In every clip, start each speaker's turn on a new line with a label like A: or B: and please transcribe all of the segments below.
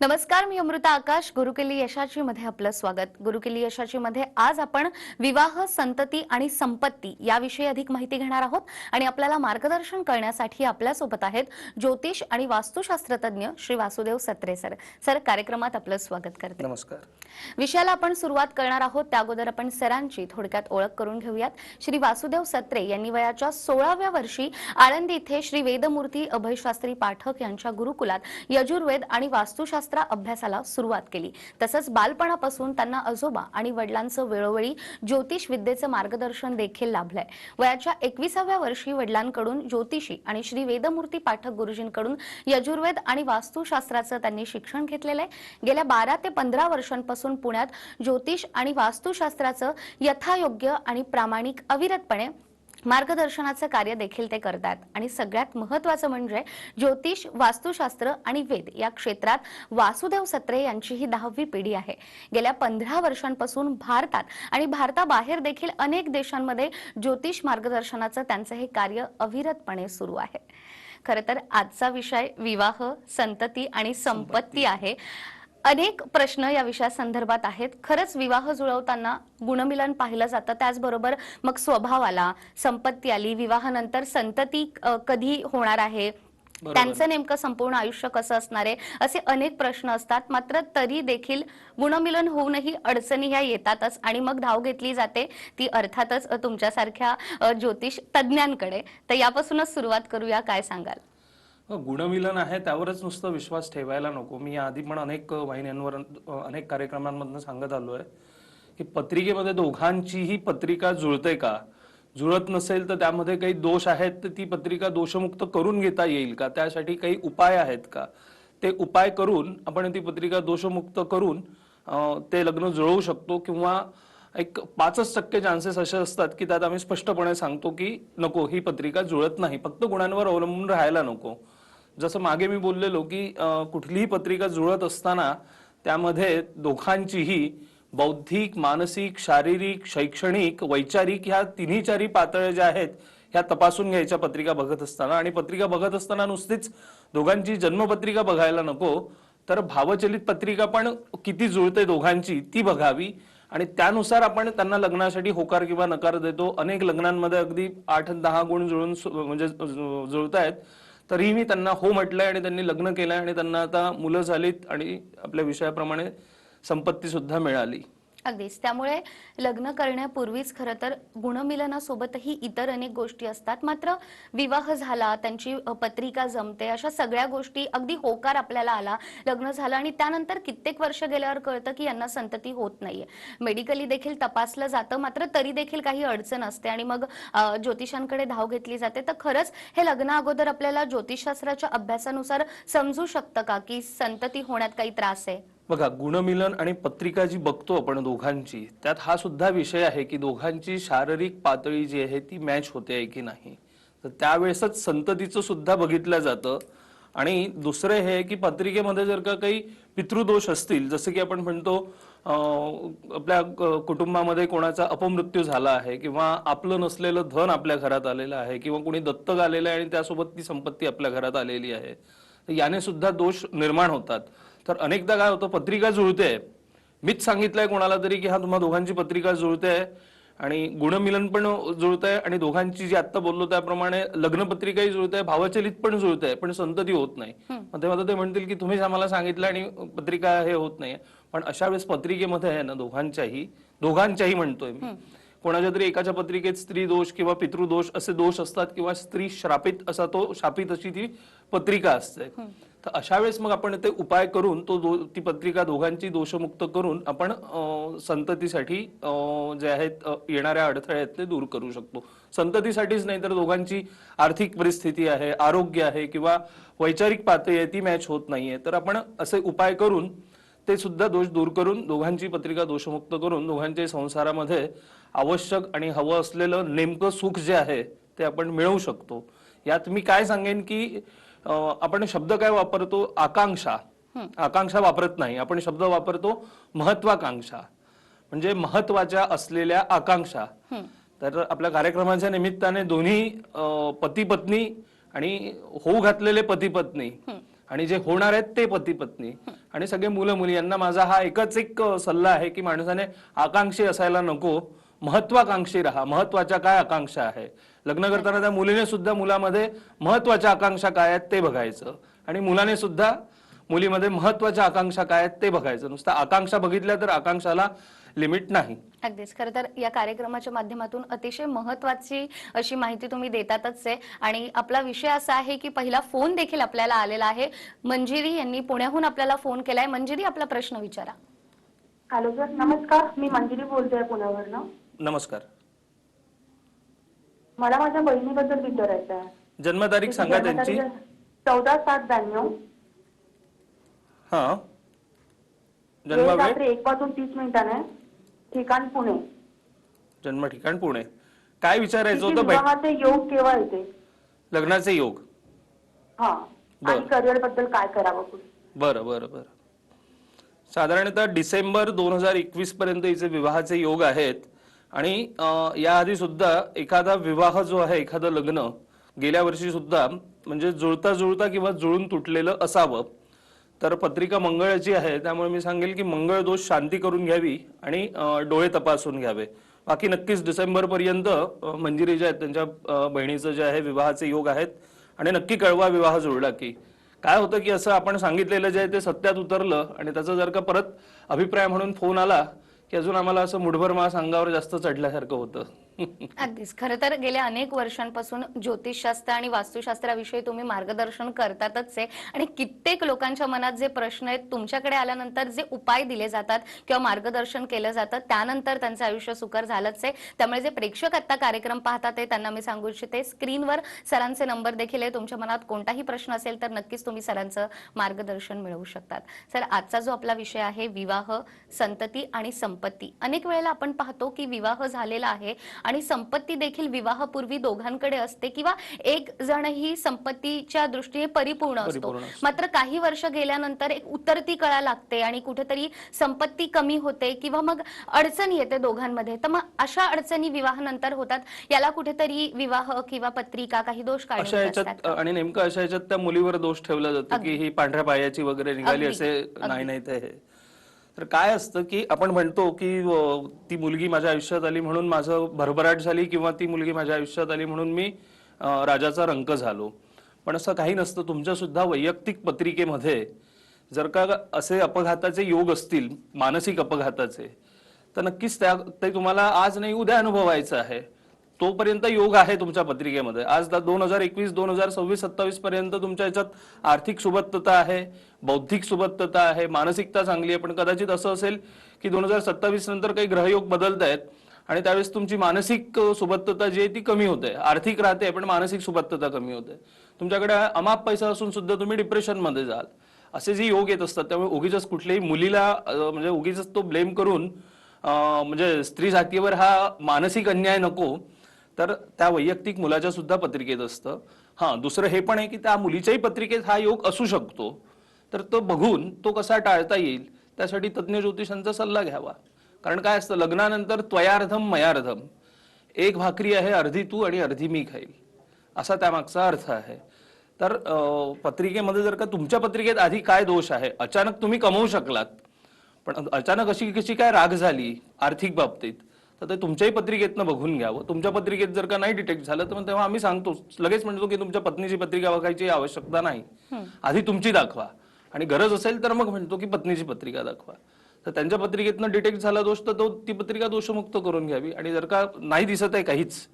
A: नमस्कार मी अमृता आकाश गुरुकिल्ली यशाची मध्ये आपलं स्वागत. गुरुकिल्ली यशाची मध्ये आज आपण विवाह संतती आणि संपत्ती याविषयी अधिक माहिती घेणार आहोत. आणि आपल्याला मार्गदर्शन करण्यासाठी आपल्यासोबत आहेत ज्योतिष आणि वास्तुशास्त्र तज्ज्ञ श्री वासुदेव सत्रे सर. सर कार्यक्रमात आपलं स्वागत करते.
B: नमस्कार.
A: विषयाला आपण सुरुवात करणार आहोत. त्या अगोदर आपण सरांची थोडक्यात ओळख करून घेऊयात. श्री वासुदेव सत्रे यांनी वयाच्या सोळाव्या वर्षी आळंदी इथे श्री वेदमूर्ती अभयशास्त्री पाठक यांच्या गुरुकुलात यजुर्वेद आणि वास्तुशास्त्र अभ्यासाला सुरुवात केली. तसंच बालपणापासून त्यांना आजोबा आणि वडिलांचं वेळोवेळी ज्योतिष विद्येचं मार्गदर्शन देखील लाभलंय. वयाच्या एकविसाव्या वर्षी वडिलांकडून ज्योतिषी आणि श्री वेदमूर्ती पाठक गुरुजींकडून यजुर्वेद आणि वास्तुशास्त्राचं त्यांनी शिक्षण घेतलेलं आहे. गेल्या बारा ते पंधरा वर्षांपासून पुण्यात ज्योतिष आणि वास्तुशास्त्राचं यथायोग्य आणि प्रामाणिक अविरतपणे मार्गदर्शनाचं कार्य देखील ते करतात. आणि सगळ्यात महत्वाचं म्हणजे ज्योतिष वास्तुशास्त्र आणि वेद या क्षेत्रात वासुदेव सत्रे यांची ही दहावी पिढी आहे. गेल्या पंधरा वर्षांपासून भारतात आणि भारताबाहेर देखील अनेक देशांमध्ये ज्योतिष मार्गदर्शनाचं त्यांचं हे कार्य अविरतपणे सुरू आहे. खरं तर आजचा विषय विवाह संतती आणि संपत्ती. आहे. अनेक प्रश्न या विषयासंदर्भात आहेत. खरंच विवाह जुळवताना गुणमिलन पाहिलं जातं. त्याचबरोबर मग स्वभाव आला संपत्ती आली विवाहानंतर संतती अ, कधी होणार आहे? त्यांचं नेमकं संपूर्ण आयुष्य कसं असणार आहे? असे अनेक प्रश्न असतात. मात्र तरी देखील गुणमिलन होऊनही अडचणी ह्या येतातच आणि मग धाव घेतली जाते ती अर्थातच अ, तुमच्यासारख्या अ, ज्योतिष तज्ज्ञांकडे. तर यापासूनच सुरुवात करूया. काय सांगाल?
B: हो, गुणमिलन आहे त्यावरच नुसतं विश्वास ठेवायला नको. मी आधी पण अनेक वाहिन्यांवर अनेक कार्यक्रमांमधनं सांगत आलो आहे की पत्रिकेमध्ये दोघांचीही पत्रिका जुळते का? जुळत नसेल तर त्यामध्ये काही दोष आहेत तर ती पत्रिका दोषमुक्त करून घेता येईल का? त्यासाठी काही उपाय आहेत का? ते उपाय करून आपण ती पत्रिका दोषमुक्त करून ते लग्न जुळवू शकतो किंवा एक पाचच टक्के चान्सेस असे असतात की त्यात आम्ही स्पष्टपणे सांगतो की नको ही पत्रिका जुळत नाही. फक्त गुणांवर अवलंबून राहायला नको. जसं मागे मी बोललेलो की कुठलीही पत्रिका जुळत असताना त्यामध्ये दोघांचीही बौद्धिक मानसिक शारीरिक शैक्षणिक वैचारिक ह्या तिन्ही चारी पातळ्या ज्या आहेत ह्या तपासून घ्यायच्या पत्रिका बघत असताना. आणि पत्रिका बघत असताना नुसतीच दोघांची जन्मपत्रिका बघायला नको तर भावचलित पत्रिका पण किती जुळते दोघांची ती बघावी. आणि त्यानुसार आपण त्यांना लग्नासाठी होकार किंवा नकार देतो. अनेक लग्नांमध्ये अगदी आठ दहा गुण जुळून म्हणजे जुळत आहेत तरीही मी त्यांना हो म्हटलंय आणि त्यांनी लग्न केलंय आणि त्यांना आता मुलं झालीत आणि आपल्या विषयाप्रमाणे संपत्ती सुद्धा मिळाली.
A: अगदीच. त्यामुळे लग्न करण्यापूर्वीच खरं तर गुणमिलनासोबतही इतर अनेक गोष्टी असतात. मात्र विवाह झाला त्यांची पत्रिका जमते अशा सगळ्या गोष्टी अगदी होकार आपल्याला आला लग्न झालं आणि त्यानंतर कित्येक वर्ष गेल्यावर कळतं की यांना संतती होत नाहीये. मेडिकली देखील तपासलं जातं मात्र तरी देखील काही अडचण असते आणि मग ज्योतिषांकडे धाव घेतली जाते. तर खरंच हे लग्न अगोदर आपल्याला ज्योतिषशास्त्राच्या अभ्यासानुसार समजू शकतं का की संतती होण्यात काही त्रास आहे?
B: बघा गुणमिलन आणि पत्रिका जी बघतो आपण दोघांची त्यात हा सुद्धा विषय आहे की दोघांची शारीरिक पातळी जी आहे ती मॅच होते आहे की नाही. तर त्यावेळेसच संततीचं सुद्धा बघितलं जातं. आणि दुसरे हे की पत्रिकेमध्ये जर का काही पितृदोष असतील जसं की आपण म्हणतो आपल्या कुटुंबामध्ये कोणाचा अपमृत्यू झाला आहे किंवा आपलं नसलेलं धन आपल्या घरात आलेलं आहे किंवा कोणी दत्तक आलेलं आहे आणि त्यासोबत ती संपत्ती आपल्या घरात आलेली आहे याने सुद्धा दोष निर्माण होतात. तर अनेकदा काय होतं पत्रिका जुळते. मीच सांगितलंय कोणाला तरी की हा तुम्हा दोघांची पत्रिका जुळते आणि गुणमिलन पण जुळतंय आणि दोघांची जी आता बोललो त्याप्रमाणे लग्नपत्रिकाही जुळते भावचलित पण जुळते पण संतती होत नाही. मग तेव्हा ते म्हणतील की तुम्हीच आम्हाला सांगितलं आणि पत्रिका हे होत नाही पण अशा वेळेस पत्रिकेमध्ये आहे ना दोघांच्याही दोघांच्याही म्हणतोय मी. कोणाच्या तरी एकाच्या पत्रिकेत स्त्री दोष किंवा पितृदोष असे दोष असतात किंवा स्त्री श्रापित असा तो शापित अशी ती पत्रिका असते. तर अशा वेळेस मग आपण ते उपाय करून तो दो- ती पत्रिका दोघांची दोषमुक्त करून आपण संततीसाठी जे आहेत येणाऱ्या अडथळे आहेत ते दूर करू शकतो. संततीसाठीच नाही तर दोघांची आर्थिक परिस्थिती आहे आरोग्य आहे किंवा वैचारिक पातळी आहे ती मॅच होत नाहीये. तर आपण असे उपाय करून ते सुद्धा दोष दूर करून दोघांची पत्रिका दोषमुक्त करून दोघांच्या संसारामध्ये आवश्यक आणि हवं असलेलं नेमकं सुख जे आहे ते आपण मिळवू शकतो. यात मी काय सांगेन की आपण शब्द काय वापरतो? आकांक्षा. आकांक्षा वापरत नाही. आपण शब्द वापरतो महत्वाकांक्षा. म्हणजे महत्त्वाच्या असलेल्या आकांक्षा. तर आपल्या कार्यक्रमाच्या निमित्ताने दोन्ही पती पत्नी आणि होऊ घातलेले पती पत्नी आणि जे होणार आहेत ते पती पत्नी आणि सगळे मुलं मुली यांना माझा हा एकच एक सल्ला आहे की माणसाने आकांक्षी असायला नको. महत्वाकांक्षी राहा महत्त्वाच्या काय आकांक्षा आहे? लग्न करताना त्या मुलीने सुद्धा मुलामध्ये महत्त्वाच्या आकांक्षा काय आहेत ते बघायचं. आणि मुलाने सुद्धा मुलीमध्ये महत्त्वाच्या आकांक्षा काय आहेत ते बघायचं. नुसतं आकांक्षा बघितल्या तर आकांक्षाला लिमिट नाही.
A: अगदीच. खरं तर या कार्यक्रमाच्या माध्यमातून अतिशय महत्वाची अशी माहिती तुम्ही देतातच आहे. आणि आपला विषय असा आहे की पहिला फोन देखील आपल्याला आलेला आहे. मंजिरी यांनी पुण्याहून आपल्याला फोन केलाय. मंजिरी आपला प्रश्न विचारा.
C: हॅलो सर नमस्कार. मी मंजिरी बोलते पुण्यावरनं.
B: नमस्कार.
C: मला माझ्या बहिणीबद्दल विचारायचं आहे.
B: जन्मतारीख सांगा त्यांची.
C: चौदा सात ब्याण्णव.
B: हा.
C: वेळ
B: जन्म वेळ?
C: रात्री एक वाजून तीस मिनिटाने ठिकाण पुणे.
B: जन्म ठिकाण पुणे. काय विचारायचं
C: तिची
B: होतं बाई?
C: विवाहाचे योग केव्हा येते?
B: लग्नाचे योग.
C: हा.
B: बरं.
C: आणि करिअरबद्दल काय करावं पुढे?
B: बरं बरं बरं. साधारणतः डिसेंबर दोन हजार एकवीस पर्यंत हिचे विवाहाचे योग आहेत. आणि याआधी सुद्धा एखादा विवाह जो आहे एखादं लग्न गेल्या वर्षी सुद्धा म्हणजे जुळता जुळता किंवा जुळून तुटलेलं असावं. तर पत्रिका मंगळाची आहे त्यामुळे मी सांगेल की मंगळ दोष शांती करून घ्यावी आणि डोळे तपासून घ्यावे. बाकी नक्कीच डिसेंबर पर्यंत मंजिरी ज्या आहेत त्यांच्या बहिणीचं जे आहे विवाहाचे योग आहेत आणि नक्की कळवा विवाह जुळला की. काय होतं की असं आपण सांगितलेलं जे आहे ते सत्यात उतरलं आणि त्याचा जर का परत अभिप्राय म्हणून फोन आला की अजून आम्हाला असं मुठभर मास अंगावर जास्त चढल्यासारखं होतं.
A: अगदीच. खरं तर गेल्या अनेक वर्षांपासून ज्योतिषशास्त्र आणि वास्तुशास्त्राविषयी तुम्ही मार्गदर्शन करतातच आहे आणि कित्येक लोकांच्या मनात जे प्रश्न आहेत तुमच्याकडे आल्यानंतर जे उपाय दिले जातात किंवा मार्गदर्शन केलं जातं त्यानंतर त्यांचं आयुष्य सुकर झालंच आहे त्यामुळे जे प्रेक्षक आता कार्यक्रम पाहतात ते त्यांना मी सांगू इच्छिते स्क्रीनवर सरांचे नंबर देखील आहे. तुमच्या मनात कोणताही प्रश्न असेल तर नक्कीच तुम्ही सरांचं मार्गदर्शन मिळवू शकतात. सर आजचा जो आपला विषय आहे विवाह संतती आणि संपत्ती. अनेक वेळेला आपण पाहतो की विवाह झालेला आहे आणि संपत्ती देखील विवाहापूर्वी दोघांकडे असते किंवा एक जण ही संपत्तीच्या दृष्टीने परिपूर्ण असतो. मात्र काही वर्ष गेल्यानंतर एक उतरती कळा लागते आणि कुठेतरी संपत्ती कमी होते किंवा मग अडचण येते दोघांमध्ये तर मग अशा अडचणी विवाहानंतर होतात याला कुठेतरी विवाह किंवा पत्रिका काही दोष
B: अशा याच्यात? आणि नेमकं अशा याच्यात त्या मुलीवर दोष ठेवला जातो की ही पांढऱ्या पायाची वगैरे निघाली असे. नाही नाही ते तर काय असतं की आपण म्हणतो की ती मुलगी माझ्या आयुष्यात आली म्हणून माझं भरभराट झाली किंवा ती मुलगी माझ्या आयुष्यात आली म्हणून मी राजाचा रंक झालो. पण असं काही नसतं. तुमच्या सुद्धा वैयक्तिक पत्रिकेमध्ये जर का असे अपघाताचे योग असतील मानसिक अपघाताचे तर नक्कीच त्या ते तुम्हाला आज नाही उद्या अनुभवायचं आहे. तोपर्यंत योग आहे तुमच्या पत्रिकेमध्ये. आज दोन हजार एकवीस दोन हजार सव्वीस सत्तावीस पर्यंत तुमच्या याच्यात आर्थिक सुबत्तता आहे बौद्धिक सुबत्तता आहे मानसिकता चांगली आहे. पण कदाचित असं असेल की दोन हजार सत्तावीस नंतर काही ग्रहयोग बदलत आहेत आणि त्यावेळेस तुमची मानसिक सुबत्तता जी आहे ती कमी होते. आर्थिक राहते पण मानसिक सुबत्तता कमी होते. तुमच्याकडे अमाप पैसा असून सुद्धा तुम्ही डिप्रेशनमध्ये जाल. असे जे योग येत असतात त्यामुळे उगीच कुठल्याही मुलीला म्हणजे उगीच तो ब्लेम करून म्हणजे स्त्री जातीवर हा मानसिक अन्याय नको. तर त्या वैयक्तिक मुलाच्या सुद्धा पत्रिकेत असतं. हां दुसरं हे पण आहे की त्या मुलीच्याही पत्रिकेत हा योग असू शकतो. तर तो बघून तो कसा टाळता येईल त्यासाठी तज्ज्ञ ज्योतिषांचा सल्ला घ्यावा. कारण काय असतं लग्नानंतर त्वयार्धम मयार्धम. एक भाकरी आहे अर्धी तू आणि अर्धी मी खाईल. असा त्यामागचा अर्थ आहे. तर पत्रिकेमध्ये जर का तुमच्या पत्रिकेत आधी काय दोष आहे अचानक तुम्ही कमवू शकलात. पण अचानक अशी कशी काय राग झाली आर्थिक बाबतीत तर ते तुमच्याही पत्रिकेतनं बघून घ्यावं. तुमच्या पत्रिकेत जर का नाही डिटेक्ट झालं तर तेव्हा आम्ही सांगतो. लगेच म्हणतो की तुमच्या पत्नीची पत्रिका बघायची आवश्यकता नाही. आधी तुमची दाखवा. आणि गरज असेल तर मग म्हणतो की पत्नीची पत्रिका दाखवा. तर त्यांच्या पत्रिकेतनं डिटेक्ट झाला दोष तर तो ती पत्रिका दोषमुक्त करून घ्यावी. आणि जर का नाही दिसत आहे काहीच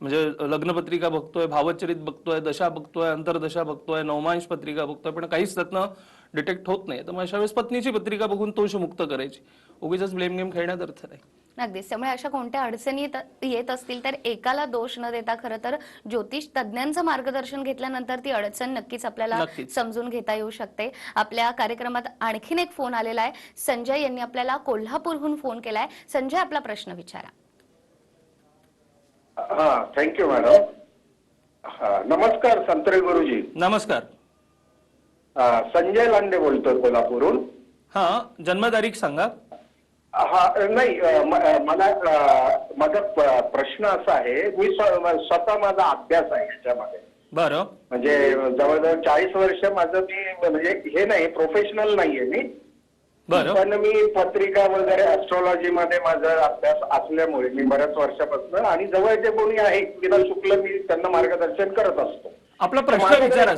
B: म्हणजे लग्नपत्रिका बघतोय भावचरित बघतोय दशा बघतोय अंतरदशा बघतोय नवमांश पत्रिका बघतोय पण काहीच त्यातनं डिटेक्ट होत नाही. तर मग अशा वेळेस पत्नीची पत्रिका बघून दोषमुक्त करायची. उगीच ब्लेम गेम खेळण्यात अर्थ नाही.
A: अगदीच त्यामुळे अशा कोणत्या अडचणी येत- असतील तर एकाला दोष न देता खरं तर ज्योतिष तज्ज्ञांचं मार्गदर्शन घेतल्यानंतर ती अडचण नक्कीच आपल्याला. समजून घेता येऊ शकते. आपल्या कार्यक्रमात आणखीन एक फोन आलेला आहे संजय यांनी आपल्याला कोल्हापूरहून फोन केलाय. संजय आपला प्रश्न विचारा.
D: हा थँक्यू मॅडम हा नमस्कार संत्रे गुरुजी.
B: नमस्कार.
D: संजय लांडे बोलतोय कोल्हापूरहून.
B: हा जन्मतारीख सांगा.
D: हा नाही मला माझा प्रश्न असा आहे मी स्व- स्वतः माझा अभ्यास आहे याच्यामध्ये.
B: बरं.
D: म्हणजे जवळजवळ चाळीस वर्ष माझं मी म्हणजे हे नाही प्रोफेशनल नाहीये मी. पण मी पत्रिका वगैरे ऍस्ट्रॉलॉजी मध्ये माझा अभ्यास असल्यामुळे मी बऱ्याच वर्षापासून आणि जवळचे कोणी आहे विना शुक्ल मी त्यांना मार्गदर्शन करत असतो.
B: आपला प्रश्न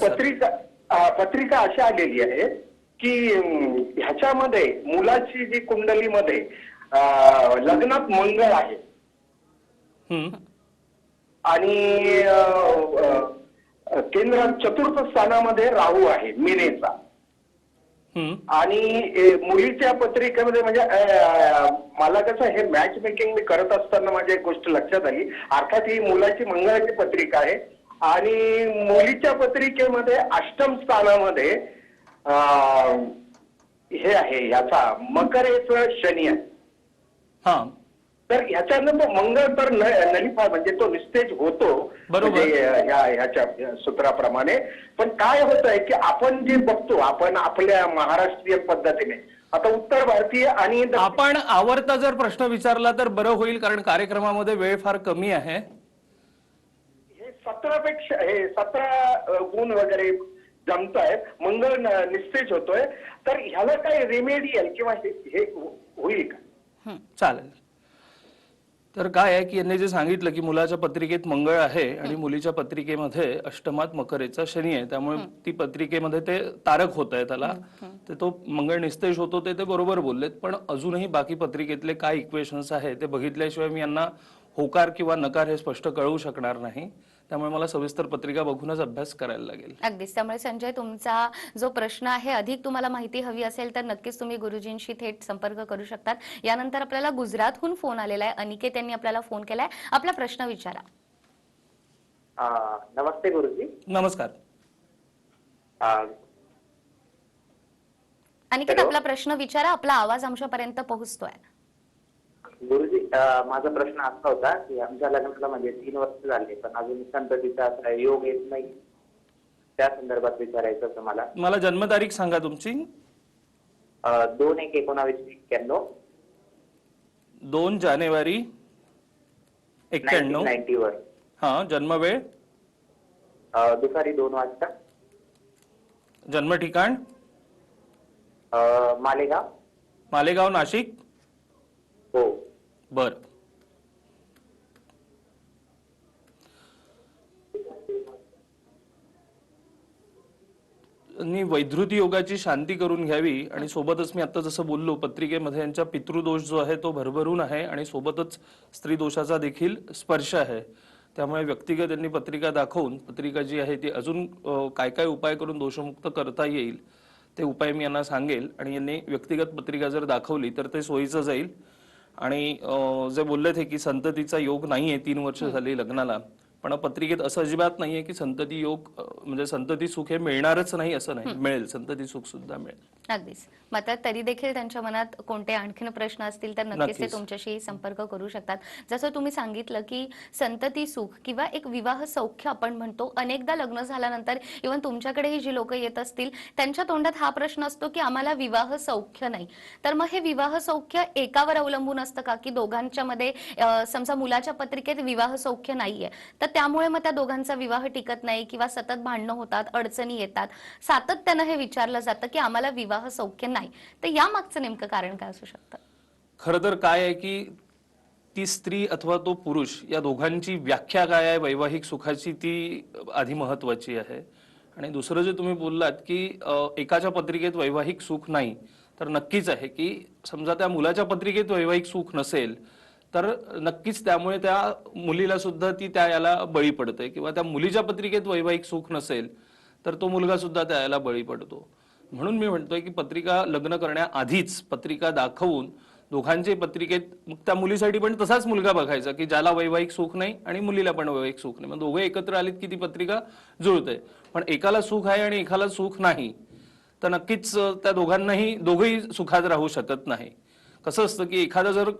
D: पत्रिका पत्रिका अशी आलेली आहे की ह्याच्यामध्ये मुलाची जी कुंडलीमध्ये लग्नात मंगळ आहे. आणि केंद्रात चतुर्थ स्थानामध्ये राहू आहे मीनेचा. आणि मुलीच्या पत्रिकेमध्ये म्हणजे मला कसं हे मॅच मेकिंग मी करत असताना माझी एक गोष्ट लक्षात आली अर्थात ही मुलाची मंगळाची पत्रिका आहे आणि मुलीच्या पत्रिकेमध्ये अष्टम स्थानामध्ये हे आहे ह्याचा मकरेचं शनी आहे.
B: हा.
D: तर ह्याच्यानं तो मंगळ तर नलिफाय म्हणजे तो निस्तेज होतो.
B: बरोबर.
D: म्हणजे ह्या ह्याच्या सूत्राप्रमाणे. पण काय होत आहे की आपण जे बघतो आपण आपल्या महाराष्ट्रीय पद्धतीने आता उत्तर भारतीय आणि
B: आपण आवडता जर प्रश्न विचारला तर बरं होईल कारण कार्यक्रमामध्ये वेळ फार कमी आहे.
D: हे सतरापेक्षा हे सतरा गुण वगैरे जमत आहेत मंगळ निस्तेज होतोय. तर ह्याला काही रेमेडियल किंवा हे हे हो- होईल का?
B: चालेल. तर काय आहे की यांनी जे सांगितलं की मुलाच्या पत्रिकेत मंगळ आहे आणि मुलीच्या पत्रिकेमध्ये अष्टमात मकरेचा शनी आहे त्यामुळे ती पत्रिकेमध्ये ते तारक होत आहे त्याला. तर तो मंगळ निस्तेज होतो ते ते बरोबर बोललेत पण अजूनही बाकी पत्रिकेतले काय इक्वेशन्स आहे ते बघितल्याशिवाय मी यांना होकार किंवा नकार हे स्पष्ट कळवू शकणार नाही. त्यामुळे मला सविस्तर पत्रिका बघूनच अभ्यास करायला लागेल.
A: अगदीच. त्यामुळे संजय तुमचा जो प्रश्न आहे अधिक तुम्हाला माहिती हवी असेल तर नक्कीच तुम्ही गुरुजींशी थेट संपर्क करू शकतात. यानंतर आपल्याला गुजरातहून फोन आलेला आहे. अनिकेत यांनी आपल्याला फोन केलाय. आपला प्रश्न विचारा.
E: आ, नमस्ते गुरुजी.
B: नमस्कार.
E: आ,
A: अनिकेत
E: Hello.
A: आपला प्रश्न विचारा. आपला आवाज आमच्यापर्यंत पोहोचतोय.
E: गुरुजी माझा प्रश्न असा होता की आमच्या लग्नाला म्हणजे तीन वर्ष झाले पण अजून संततीचा असा योग येत नाही. त्या संदर्भात विचारायचं होतं मला.
B: मला जन्मतारीख सांगा तुमची.
E: दोन एक एकोणावीसशे एक्क्याण्णव
B: दोन जानेवारी एक्क्याण्णव
E: नाईन्टी वर
B: हा जन्मवेळ?
E: आ, दुपारी दोन वाजता.
B: जन्म ठिकाण
E: मालेगाव.
B: मालेगाव नाशिक?
E: हो.
B: बर. मी वैधृती योगाची शांती करून घ्यावी आणि सोबतच मी आता जसं बोललो पत्रिकेमध्ये यांचा पितृदोष जो आहे तो भरभरून आहे आणि सोबतच स्त्री दोषाचा देखील स्पर्श आहे. त्यामुळे व्यक्तिगत यांनी पत्रिका दाखवून पत्रिका जी आहे ती अजून काय काय उपाय करून दोषमुक्त करता येईल ते उपाय मी यांना सांगेल आणि यांनी व्यक्तिगत पत्रिका जर दाखवली तर ते सोयीचं जाईल. आणि जे बोलले ते की संततीचा योग नाहीये तीन वर्ष झाली लग्नाला पण पत्रिकेत असं अजिबात नाहीये की संतती योग म्हणजे संतती सुख हे मिळणारच नाही असं नाही. मिळेल. संतती सुख सुद्धा मिळेल.
A: अगदीच. मात्र तरी देखील त्यांच्या मनात कोणते आणखीन प्रश्न असतील तर नक्कीच ते. तुमच्याशी संपर्क करू शकतात. जसं तुम्ही सांगितलं की संतती सुख किंवा एक विवाह सौख्य आपण म्हणतो. अनेकदा लग्न झाल्यानंतर इव्हन तुमच्याकडेही जी लोक येत असतील त्यांच्या तोंडात हा प्रश्न असतो की आम्हाला विवाह सौख्य नाही. तर मग हे विवाह सौख्य एकावर अवलंबून असतं का? की दोघांच्या मध्ये समजा मुलाच्या पत्रिकेत विवाह सौख्य नाहीये. तर त्यामुळे मग त्या दोघांचा विवाह टिकत नाही किंवा सतत भांडणं होतात अडचणी येतात. सातत्यानं हे विचारलं जातं की आम्हाला विवाह सौख्य नाही. तर या मागचं नेमकं कारण काय असू शकतं?
B: खरं तर काय आहे की ती स्त्री अथवा तो पुरुष या दोघांची व्याख्या काय आहे? वैवाहिक सुखाची ती आधी महत्वाची आहे. आणि दुसरं जे तुम्ही बोललात की एकाच्या पत्रिकेत वैवाहिक सुख नाही तर नक्कीच आहे की समजा त्या मुलाच्या पत्रिकेत वैवाहिक सुख नसेल तर नक्कीच त्यामुळे त्या मुलीला सुद्धा ती त्या याला बळी पडते किंवा त्या मुलीच्या पत्रिकेत वैवाहिक सुख नसेल तर तो मुलगा सुद्धा त्या याला बळी पडतो. म्हणून मी म्हणतोय की पत्रिका लग्न करण्याआधीच पत्रिका दाखवून दोघांचे पत्रिकेत मग त्या मुलीसाठी पण तसाच मुलगा बघायचा की ज्याला वैवाहिक सुख नाही आणि मुलीला पण वैवाहिक सुख नाही. मग दोघे एकत्र आलीत की ती पत्रिका जुळते. पण एकाला सुख आहे आणि एकाला सुख नाही. तर नक्कीच त्या दोघांनाही दोघेही सुखात राहू शकत नाही. कसं असतं की एखादा जर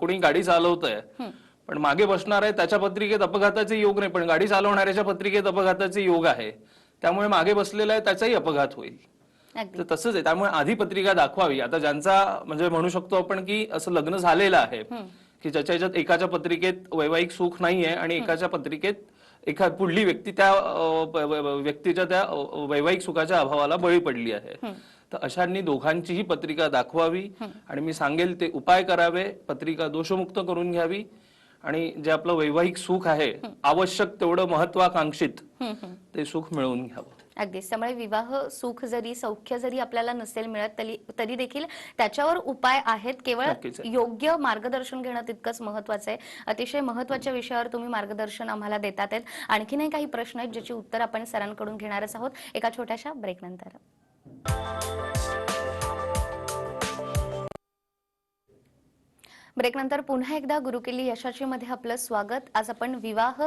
B: कोणी गाडी चालवत आहे पण मागे बसणार आहे त्याच्या पत्रिकेत अपघाताचे योग नाही पण गाडी चालवणाऱ्याच्या पत्रिकेत अपघाताचे योग आहे त्यामुळे मागे बसलेला आहे त्याचाही अपघात होईल. तर तसंच आहे त्यामुळे आधी पत्रिका दाखवावी. आता ज्यांचा म्हणजे म्हणू शकतो आपण की असं लग्न झालेलं आहे की ज्याच्या ह्याच्यात एकाच्या पत्रिकेत वैवाहिक सुख नाहीये आणि एकाच्या पत्रिकेत एखाद पुढली व्यक्ती त्या व्यक्तीच्या त्या वैवाहिक सुखाच्या अभावाला बळी पडली आहे. तर अशांनी दोघांचीही पत्रिका दाखवावी आणि मी सांगेल ते उपाय करावे पत्रिका दोषमुक्त करून घ्यावी आणि जे आपलं वैवाहिक सुख आहे आवश्यक तेवढं महत्वाकांक्षित ते सुख मिळवून घ्यावं.
A: अगदीच त्यामुळे विवाह सुख जरी सौख्य जरी आपल्याला नसेल मिळत तरी तरी देखील त्याच्यावर उपाय आहेत. केवळ. योग्य मार्गदर्शन घेणं तितकंच महत्वाचं आहे. अतिशय महत्त्वाच्या विषयावर तुम्ही मार्गदर्शन आम्हाला देतात आहेत. आणखीनही काही प्रश्न आहेत ज्याची उत्तर आपण सरांकडून घेणारच आहोत. एका छोट्याशा ब्रेक नंतर. ब्रेकनंतर पुन्हा एकदा गुरुकिल्ली यशाची मध्ये आपलं स्वागत. आज आपण विवाह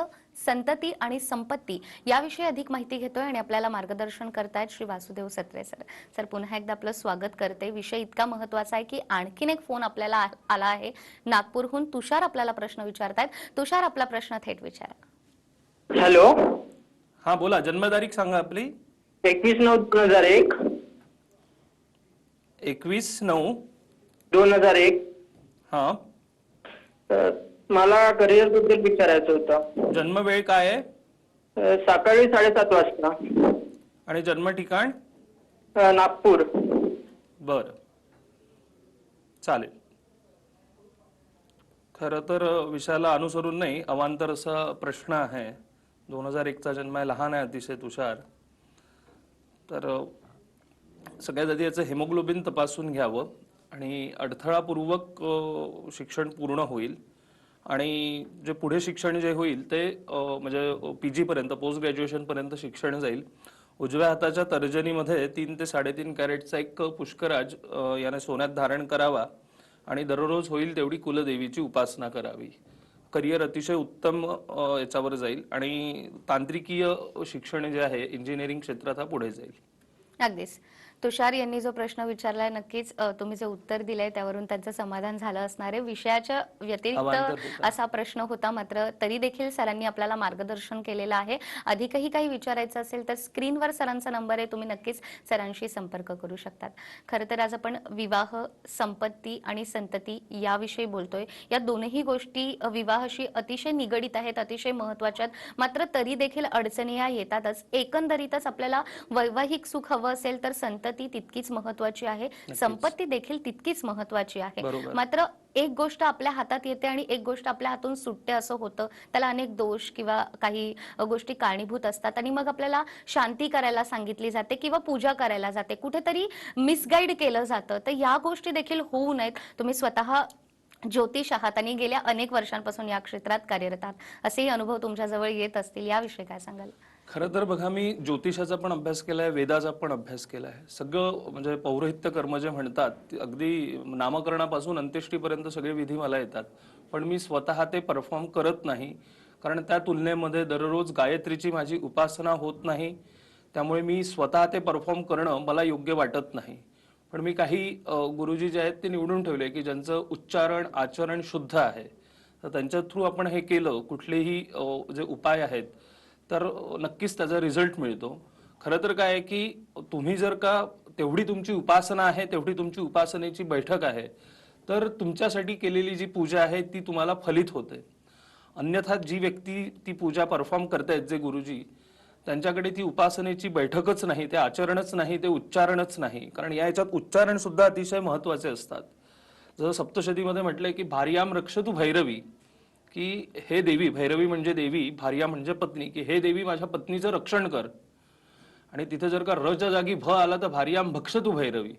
A: संतती आणि संपत्ती याविषयी अधिक माहिती घेतोय आणि आपल्याला मार्गदर्शन करतायत श्री वासुदेव सत्रे सर. सर पुन्हा एकदा आपलं स्वागत करते. विषय इतका महत्त्वाचा आहे की आणखीन एक फोन आपल्याला आला आहे. नागपूरहून तुषार आपल्याला प्रश्न विचारतायत. तुषार आपला प्रश्न थेट विचारा.
F: हॅलो.
B: हा बोला. जन्मतारीख सांगा आपली.
F: एकवीस नऊ दोन हजार एक.
B: एकवीस नऊ.
F: दोन हजार एक.
B: हा.
F: तर मला करिअरबद्दल विचारायचं होतं.
B: जन्मवेळ काय आहे?
F: अ, सकाळी साडेसात वाजता.
B: आणि जन्म ठिकाण?
F: अ, नागपूर.
B: बर. चालेल. खरं तर विषयाला अनुसरून नाही अवांतर असा प्रश्न आहे. दोन हजार एकचा जन्म आहे लहान आहे अतिशय तुषार. तर सगळ्यात आधी याचं हेमोग्लोबिन तपासून घ्यावं आणि अडथळापूर्वक शिक्षण पूर्ण होईल. आणि जे पुढे शिक्षण जे होईल ते म्हणजे पी जीपर्यंत पोस्ट ग्रॅज्युएशनपर्यंत शिक्षण जाईल. उजव्या हाताच्या तर्जनीमध्ये तीन ते साडेतीन कॅरेटचा एक पुष्कराज याने सोन्यात धारण करावा आणि दररोज होईल तेवढी कुलदेवीची उपासना करावी. करिअर अतिशय उत्तम याच्यावर जाईल आणि तांत्रिकीय शिक्षण जे आहे इंजिनिअरिंग क्षेत्रात हा पुढे जाईल.
A: अगदीच. तुषार यांनी जो प्रश्न विचारलाय नक्कीच तुम्ही जे उत्तर दिलंय त्यावरून त्यांचं समाधान झालं असणार आहे. विषयाच्या व्यतिरिक्त. असा प्रश्न होता मात्र तरी देखील सरांनी आपल्याला मार्गदर्शन केलेलं आहे. अधिकही काही विचारायचं असेल तर स्क्रीनवर सरांचा नंबर आहे. तुम्ही नक्कीच सरांशी संपर्क करू शकतात. खरं तर आज आपण विवाह संपत्ती आणि संतती याविषयी बोलतोय. या दोनही गोष्टी विवाहाशी अतिशय निगडीत आहेत अतिशय महत्त्वाच्या आहेत. मात्र तरी देखील अडचणी या येतातच. एकंदरीतच आपल्याला वैवाहिक सुख हवं असेल तर संतती तितकीच महत्वाची आहे. संपत्ती देखील तितकीच महत्वाची आहे. मात्र एक गोष्ट आपल्या हातात येते आणि एक गोष्ट आपल्या हातून सुटते असं होतं. त्याला अनेक दोष किंवा काही गोष्टी कारणीभूत असतात आणि मग आपल्याला शांती करायला सांगितली जाते किंवा पूजा करायला जाते. कुठेतरी मिसगाईड केलं जातं. तर या गोष्टी देखील होऊ नयेत. तुम्ही स्वतः ज्योतिष आहात आणि गेल्या अनेक वर्षांपासून या क्षेत्रात कार्यरत आहात. असेही अनुभव तुमच्याजवळ येत असतील. याविषयी काय सांगाल?
B: खरं तर बघा मी ज्योतिषाचा पण अभ्यास केला आहे वेदाचा पण अभ्यास केला आहे सगळं म्हणजे पौरोहित्य कर्म जे म्हणतात ते अगदी नामकरणापासून अंत्येष्टीपर्यंत सगळे विधी मला येतात. पण मी स्वतः ते परफॉर्म करत नाही. कारण त्या तुलनेमध्ये दररोज गायत्रीची माझी उपासना होत नाही. त्यामुळे मी स्वतः ते परफॉर्म करणं मला योग्य वाटत नाही. पण मी काही गुरुजी जे आहेत ते निवडून ठेवले की ज्यांचं उच्चारण आचरण शुद्ध आहे. तर त्यांच्या थ्रू आपण हे केलं कुठलेही जे उपाय आहेत तर नक्कीच त्याचा रिझल्ट मिळतो. खरं तर काय आहे की तुम्ही जर का तेवढी तुमची उपासना आहे तेवढी तुमची उपासनेची बैठक आहे तर तुमच्यासाठी केलेली जी पूजा आहे ती तुम्हाला फलित होते. अन्यथा जी व्यक्ती ती पूजा परफॉर्म करतायत जे गुरुजी त्यांच्याकडे ती उपासनेची बैठकच नाही ते आचरणच नाही ते उच्चारणच नाही. कारण या याच्यात उच्चारण सुद्धा अतिशय महत्त्वाचे असतात. जसं सप्तशतीमध्ये म्हटलंय की भार्याम रक्ष तू भैरवी. की हे देवी भैरवी म्हणजे देवी भार्या म्हणजे पत्नी की हे देवी माझ्या पत्नीचं रक्षण कर. आणि तिथे जर का रच्या जागी भ आला तर भार्याम भक्ष तू भैरवी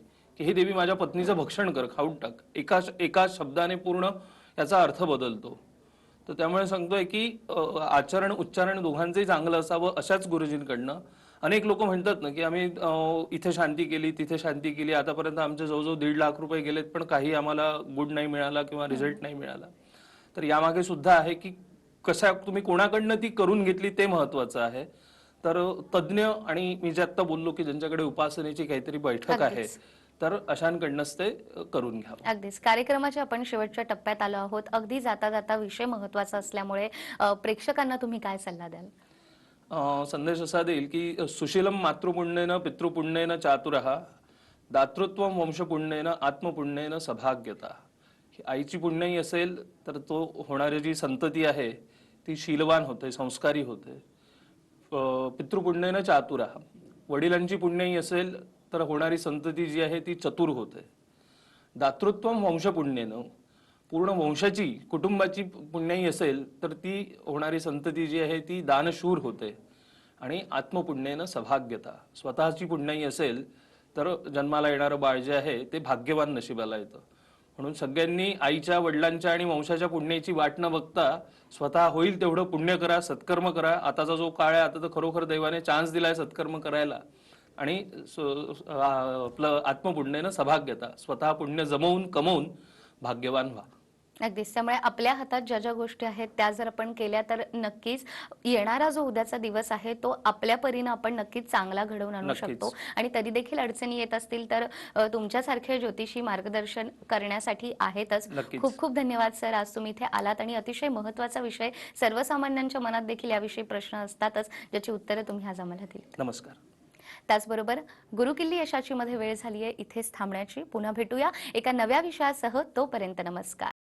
B: की हे देवी माझ्या पत्नीचं भक्षण कर खाऊन टाक. एका एका शब्दाने पूर्ण याचा अर्थ बदलतो. तर त्यामुळे सांगतोय की आचरण उच्चारण दोघांचंही चांगलं असावं अशाच गुरुजींकडनं. अनेक लोक म्हणतात ना की आम्ही इथे शांती केली तिथे शांती केली आतापर्यंत आमचे जवळजवळ दीड लाख रुपये गेलेत पण काही आम्हाला गुड नाही मिळाला किंवा रिझल्ट नाही मिळाला. तर यामागे सुद्धा आहे की कशा तुम्ही कोणाकडनं ती करून घेतली ते महत्वाचं आहे. तर तज्ज्ञ आणि मी जे आता बोललो की ज्यांच्याकडे उपासनेची काहीतरी बैठक आहे. तर अशांकडनंच ते करून घ्यावं.
A: अगदीच. कार्यक्रमाच्या आपण शेवटच्या टप्प्यात आलो आहोत. अगदी जाता जाता विषय महत्त्वाचा असल्यामुळे प्रेक्षकांना तुम्ही काय सल्ला द्याल?
B: संदेश असा देईल की सुशीलम मातृपुण्येन पितृपुण्येन चातुरः दातृत्व वंशपुण्येन आत्मपुण्येन सभाग्यता. आईची पुण्याई असेल तर तो होणारी जी संतती आहे ती शीलवान होते संस्कारी होते. अं, पितृपुण्येनं चातुरा. वडिलांची पुण्याई असेल तर होणारी संतती जी आहे ती चतुर होते. दातृत्व वंशपुण्येनं. पूर्ण वंशाची कुटुंबाची पुण्याई असेल तर ती होणारी संतती जी आहे ती दानशूर होते. आणि आत्मपुण्यानं सभाग्यता. स्वतःची पुण्याई असेल तर जन्माला येणारं बाळ जे आहे ते भाग्यवान नशिबाला येतं. म्हणून सगळ्यांनी आईच्या वडिलांच्या आणि वंशाच्या पुण्याची वाट न बघता स्वतः होईल तेवढं पुण्य करा सत्कर्म करा. आताचा जो काळ आहे आता तर खरोखर दैवाने चान्स दिलाय सत्कर्म करायला. आणि आपलं आत्मपुण्यानं सभाग्यता स्वतः पुण्य जमवून कमवून भाग्यवान व्हा.
A: अगदीच त्यामुळे आपल्या हातात ज्या ज्या गोष्टी आहेत त्या जर आपण केल्या तर नक्कीच येणारा जो उद्याचा दिवस आहे तो आपल्या परीनं आपण नक्कीच चांगला घडवून आणू. शकतो. आणि तरी देखील अडचणी येत असतील तर तुमच्यासारखे ज्योतिषी मार्गदर्शन करण्यासाठी आहेतच. खूप खूप धन्यवाद सर. आज तुम्ही इथे आलात आणि अतिशय महत्त्वाचा विषय सर्वसामान्यांच्या मनात देखील याविषयी प्रश्न असतातच ज्याची उत्तरं तुम्ही आज आम्हाला दिली
B: नमस्कार.
A: त्याचबरोबर गुरुकिल्ली यशाची मध्ये वेळ झाली आहे इथेच थांबण्याची पुन्हा भेटूया. एका नव्या विषयासह तोपर्यंत नमस्कार.